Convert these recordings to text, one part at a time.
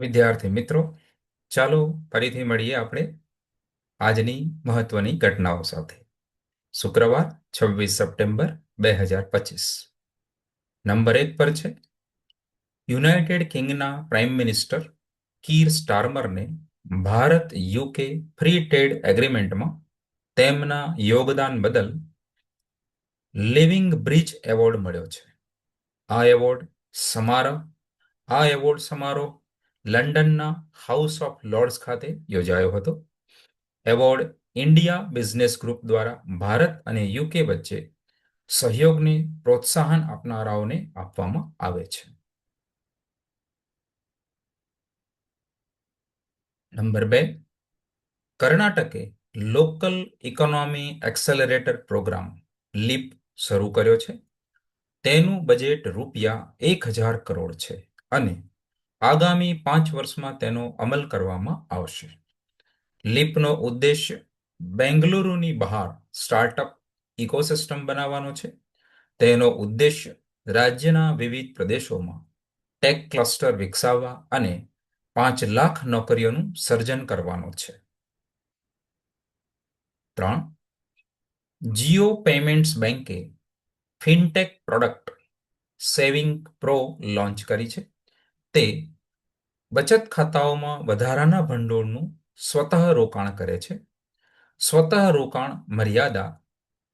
વિદ્યાર્થી મિત્રો, ચાલો ફરીથી મળીએ આપણે આજની મહત્વની ઘટનાઓ સાથે. શુક્રવાર, છવ્વીસ સપ્ટેમ્બર, બે હજાર પચીસ. નંબર એક પર છે, યુનાઇટેડ કિંગના પ્રાઇમ મિનિસ્ટર કીર સ્ટાર્મરને ભારત યુકે ફ્રી ટ્રેડ એગ્રીમેન્ટમાં તેમના યોગદાન બદલ લિવિંગ બ્રિજ એવોર્ડ મળ્યો છે. આ એવોર્ડ સમારોહ, આ એવોર્ડ સમારોહ લંડનના હાઉસ ઓફ લોર્ડ્સ ખાતે યોજાયો હતો. એવોર્ડ ઇન્ડિયા બિઝનેસ ગ્રુપ દ્વારા ભારત અને યુકે વચ્ચે સહયોગને પ્રોત્સાહન આપનારાઓને આપવામાં આવે છે. નંબર બે. કર્ણાટકે local economy accelerator program, leap, શરૂ કર્યો છે. તેનું બજેટ રૂપિયા એક હજાર કરોડ છે અને આગામી પાંચ વર્ષમાં તેનો અમલ કરવામાં આવશે. લીપનો ઉદ્દેશ્ય બેંગલુરુની બહાર સ્ટાર્ટઅપ ઇકોસિસ્ટમ બનાવવાનો છે. તેનો ઉદ્દેશ્ય રાજ્યના વિવિધ પ્રદેશોમાં ટેક ક્લસ્ટર વિકસાવવા અને પાંચ લાખ નોકરીઓનું સર્જન કરવાનો છે. ત્રણ, જીઓ પેમેન્ટ્સ બેંકે fintech product saving pro launch કરી છે. તે બચત ખાતાઓમાં વધારાના ભંડોળનું સ્વતઃ રોકાણ કરે છે. સ્વતઃ રોકાણ મર્યાદા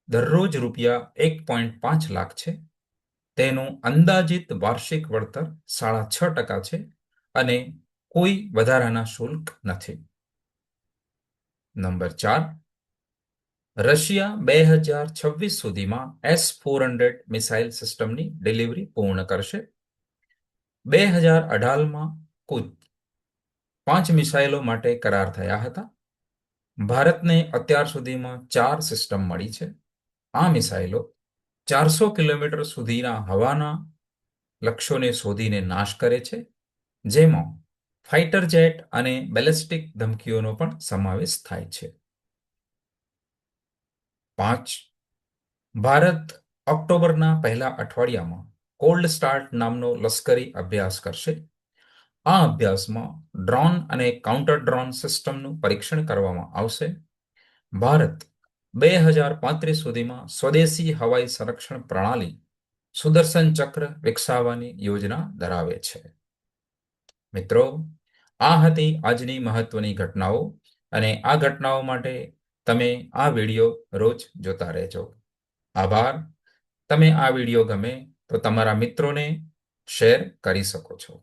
દરરોજ રૂપિયા એક પોઈન્ટ પાંચ લાખ છે. તેનું અંદાજિત વાર્ષિક વળતર સાડા છ ટકા છે અને કોઈ વધારાના શુલ્ક નથી. નંબર ચાર. રશિયા બે હજાર છવ્વીસ સુધીમાં એસ ફોર હંડ્રેડ મિસાઇલ સિસ્ટમની ડિલિવરી પૂર્ણ કરશે. બે હજાર અઢારમાં કુદ. પાંચ મિસાઇલો માટે કરાર થયા હતા. ભારતને અત્યાર સુધીમાં ચાર સિસ્ટમ મળી છે. આ મિસાઇલો ચારસો કિલોમીટર સુધીના હવાના લક્ષ્યોને શોધીને નાશ કરે છે. જેમાં ફાઇટર જેટ અને બેલેસ્ટિક ધમકીઓનો પણ સમાવેશ થાય છે. પાંચ ભારત ઓક્ટોબરના પહેલા અઠવાડિયામાં કોલ્ડ સ્ટાર્ટ નામનો લશ્કરી અભ્યાસ કરશે. આ અભ્યાસમાં ડ્રોન અને કાઉન્ટર ડ્રોન સિસ્ટમનું પરીક્ષણ કરવામાં આવશે. ભારત બે હજાર પાંત્રીસ સુધીમાં સ્વદેશી હવાઈ સંરક્ષણ પ્રણાલી સુદર્શન ચક્ર વિકસાવવાની યોજના ધરાવે છે. મિત્રો, આ હતી આજની મહત્વની ઘટનાઓ અને આ ઘટનાઓ માટે તમે આ વીડિયો રોજ જોતા રહેજો. આભાર. તમે આ વીડિયો ગમે તો તમારા મિત્રોને શેર કરી શકો છો.